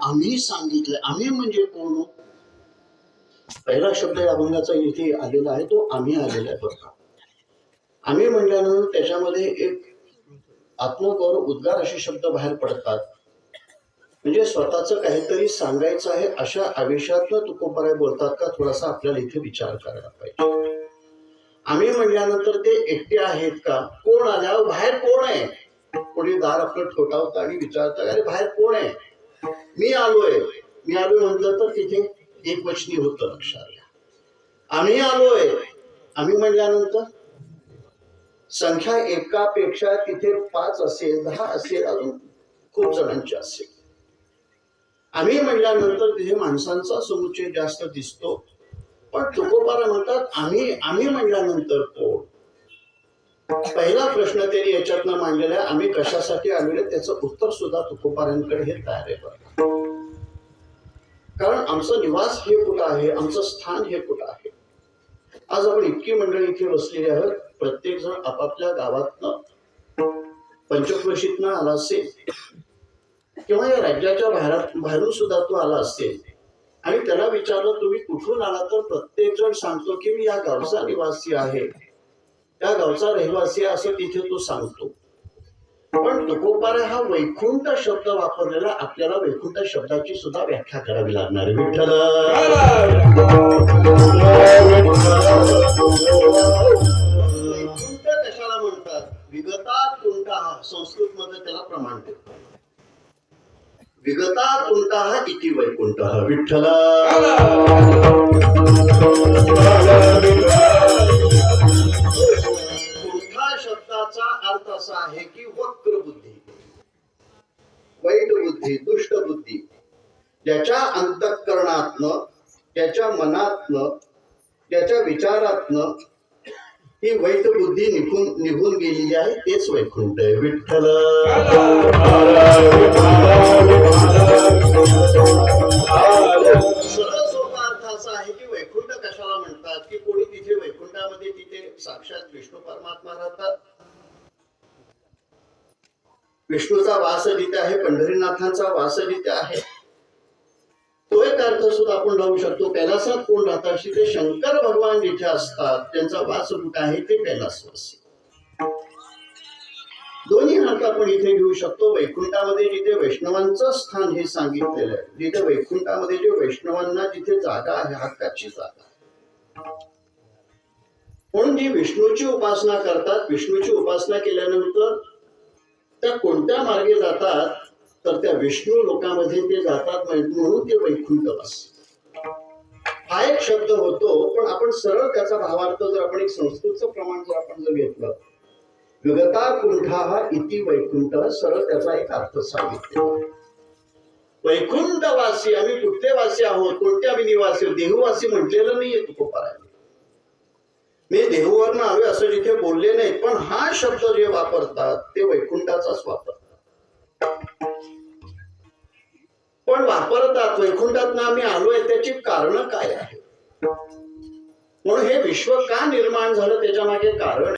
आम्ही सांगितलं आम्ही म्हणजे कोण हो? पहिला शब्द या अभंगाचा इथे आलेला आहे तो आम्ही आलेला आहे बघा. आम्ही म्हणल्यानंतर त्याच्यामध्ये एक आत्मगौरव उद्गार असे शब्द बाहेर पडतात. म्हणजे स्वतःच काहीतरी सांगायचं आहे अशा आवेशातनं तुकोबाराय बोलतात का? थोडासा आपल्याला इथे विचार करायला पाहिजे. आम्ही म्हणल्यानंतर ते एकटे आहेत का? कोण आल्यावर बाहेर कोण आहे? कोणी दार आपलं ठोठावतं आणि विचारतं अरे बाहेर कोण आहे? मी आलोय. मी आलोय म्हटलं तर तिथे एक वचनी होतं लक्षात घ्या आम्ही आलोय. आम्ही म्हणल्यानंतर संख्या एकापेक्षा तिथे पाच असेल दहा असेल अजून खूप जणांची असेल. आम्ही म्हणल्यानंतर तिथे माणसांचा समुच्चय जास्त दिसतो. पण तुकोबारा म्हणतात आम्ही आम्ही म्हणल्यानंतर कोण? पहिला प्रश्न त्यांनी याच्यातनं मांडलेला आहे आम्ही कशासाठी आलेले त्याचं उत्तर सुद्धा तुकोबारांकडे हे तयार आहे कारण आमचं निवास हे कुठं आहे? आमचं स्थान हे कुठं आहे? आज आपण इतकी मंडळी इथे बसलेली आहोत प्रत्येक जण आपापल्या गावातनं पंचक्रोशीतनं आला असेल किंवा या राज्याच्या बाहेरात बाहेरून सुद्धा तो आला असेल आणि त्याला विचारलं तुम्ही कुठून आला? तर प्रत्येक जण सांगतो की मी या गावचा निवासी आहे. त्या गावचा रहिवासी असं तिथे तो सांगतो. पण तुकोपारा हा वैकुंठ शब्द वापरलेला आपल्याला वैकुंठ शब्दाची सुद्धा व्याख्या करावी लागणार विठ्ठल! वैकुंठ कशाला म्हणतात? विगता कुंठ हा? संस्कृत मध्ये त्याला प्रमाण देतो विगता कुंठ हा? इति वैकुंठ विठ्ठल! वक्र बुद्धी. वाईट बुद्धी दुष्ट बुद्धी ज्याच्या अंतःकरणातनं त्याच्या मनातनं त्याच्या विचारातनं ही वाईट बुद्धी निघून निघून गेलेली आहे तेच वैकुंठ आहे. विठ्ठल. सरळ सोपा अर्थ असा आहे की वैकुंठ कशाला म्हणतात? की कोणी तिथे वैकुंठामध्ये तिथे साक्षात विष्णू परमात्मा राहतात? विष्णूचा वास जिथे आहे पंढरीनाथांचा वास जिथे आहे. तो एक अर्थ सुद्धा आपण लावू शकतो कैलासात कोण राहतात? ते शंकर भगवान जिथे असतात त्यांचा वास कुठे आहे ते कैलासवासी दोन्ही अर्थ आपण इथे घेऊ शकतो वैकुंठामध्ये जिथे वैष्णवांचं स्थान हे सांगितलेलं आहे. जिथे वैकुंठामध्ये जे वैष्णवांना जिथे जागा आहे हक्काची जागा म्हणून जी विष्णूची उपासना करतात विष्णूची उपासना केल्यानंतर त्या कोणत्या मार्गे जातात तर त्या विष्णू लोकांमध्ये ते जातात म्हणून ते वैकुंठवास हा एक शब्द होतो पण आपण सरळ त्याचा भावार्थ जर आपण एक संस्कृतचं प्रमाण जर आपण जर घेतलं विगता कुंठा हा इति वैकुंठ सरळ त्याचा एक अर्थ सांगितलेला वैकुंठवासी आम्ही कुठले वासी आहोत? कोणते आम्ही निवासी देहवासी म्हटलेलं नाहीये तुकोबाराने मी देहूवरनं आलोय असं जिथे बोलले नाहीत पण हा शब्द जे वापरतात ते वैकुंठाचाच वापरतात. पण वापरतात वैकुंठात आम्ही आलोय त्याची कारण काय आहे म्हणून हे विश्व का निर्माण झालं त्याच्यामागे कारण